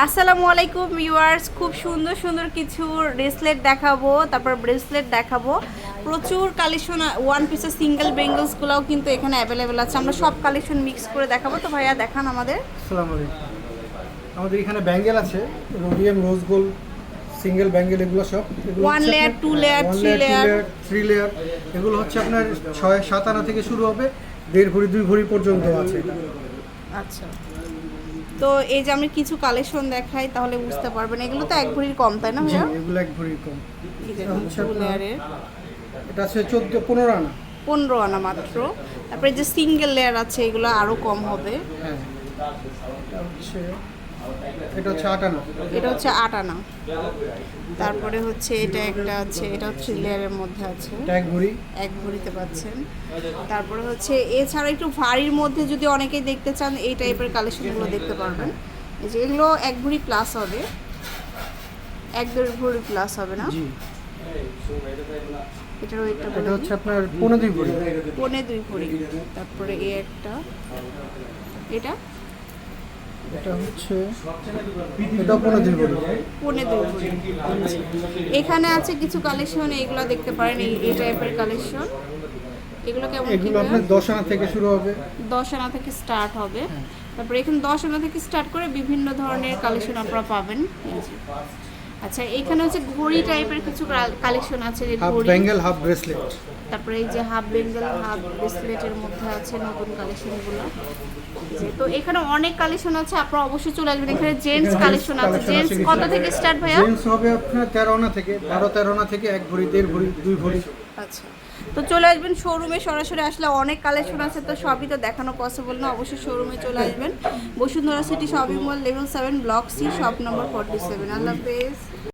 আসসালামু আলাইকুম ভিউয়ার্স খুব সুন্দর সুন্দর কিছু ব্রেসলেট দেখাবো তারপর ব্রেসলেট দেখাবো। প্রচুর কালেকশন ওয়ান পিসের সিঙ্গেল বেঙ্গলসগুলোও কিন্তু এখানে অ্যাভেলেবেল আছে। আমরা সব কালেকশন মিক্স করে দেখাবো। তো ভাইয়া দেখান আমাদের। আসসালামু আলাইকুম। আমাদের এখানে ব্যাঙ্গেল আছে rhodium rose gold single bangle এগুলো সব। One One two layer, three layer। Three layer এগুলো হচ্ছে আপনার ছয় সাত আনা থেকে শুরু হবে। দেড় ভরি দুই ভরি পর্যন্ত আছে আচ্ছা। তো এই যে আমি কিছু কালেকশন দেখাই তাহলে বুঝতে পারবেন। এগুলো তো এক ভরির কম তাই না ভাইয়া? এগুলো এক ভরির কম। এটা layer-এর। এটা আছে চোদ্দ পনেরো আনা। পনেরো আনা মাত্র। তারপরে যে সিঙ্গেল লেয়ার আছে এগুলো আরও কম হবে। হ্যাঁ। এটা হচ্ছে এটা আট আনা এটা হচ্ছে আট আনা তারপরে হচ্ছে এটা একটা আছে এটা থ্রি লেয়ারের মধ্যে আছে। এক ভরি। এক ভরিতে পাচ্ছেন। তারপরে হচ্ছে এছাড়া একটু ভারীর মধ্যে যদি অনেকেই দেখতে চান এই টাইপের কালেকশনগুলো দেখতে পারবেন। এই যে এগুলো এক ভরি প্লাস হবে। এক দেড় ভরি প্লাস হবে না? ওয়েটটা এটা হচ্ছে আপনার পনেরো দুই ভরি। পনে দুই ভরি। তারপরে এ একটা। এটা? এটা হচ্ছে এটা পনেরো দুই ভরি পনে দুই। এখানে আছে কিছু কালেকশন এইগুলো দেখতে পারেন এই টাইপের কালেকশন এগুলো কেমন এগুলো আপনার দশ আনা থেকে শুরু হবে। দশ আনা থেকে স্টার্ট হবে। তারপরে এখানে দশ আনা থেকে স্টার্ট করে বিভিন্ন ধরনের কালেকশন আপনারা পাবেন। আচ্ছা এখানে হচ্ছে ঘড়ি টাইপের কিছু কালেকশন আছে হাফ বেঙ্গল হাফ ব্রেসলেট। তারপরে এই যে হাফ বেঙ্গল হাফ ব্রেসলেটের মধ্যে আছে নতুন কালেকশনগুলো তো এখানে অনেক কালেকশন আছে আপনারা অবশ্যই চলে আসবেন। এখানে জেন্টস কালেকশন আছে। জেন্টস কত থেকে স্টার্ট ভাইয়া? জেন্টস হবে আপনার তেরো আনা থেকে বারো তেরো আনা থেকে এক ভরি দেড় ভরি দুই ভরি আচ্ছা। তো চলে আসবেন শোরুমে সরাসরি আসলে অনেক কালেকশন আছে, তো সবই তো দেখানো পসিবল না, অবশ্যই শোরুমে চলে আসবেন। Bashundhara city shopping mall level seven block C shop number forty seven আল্লাহ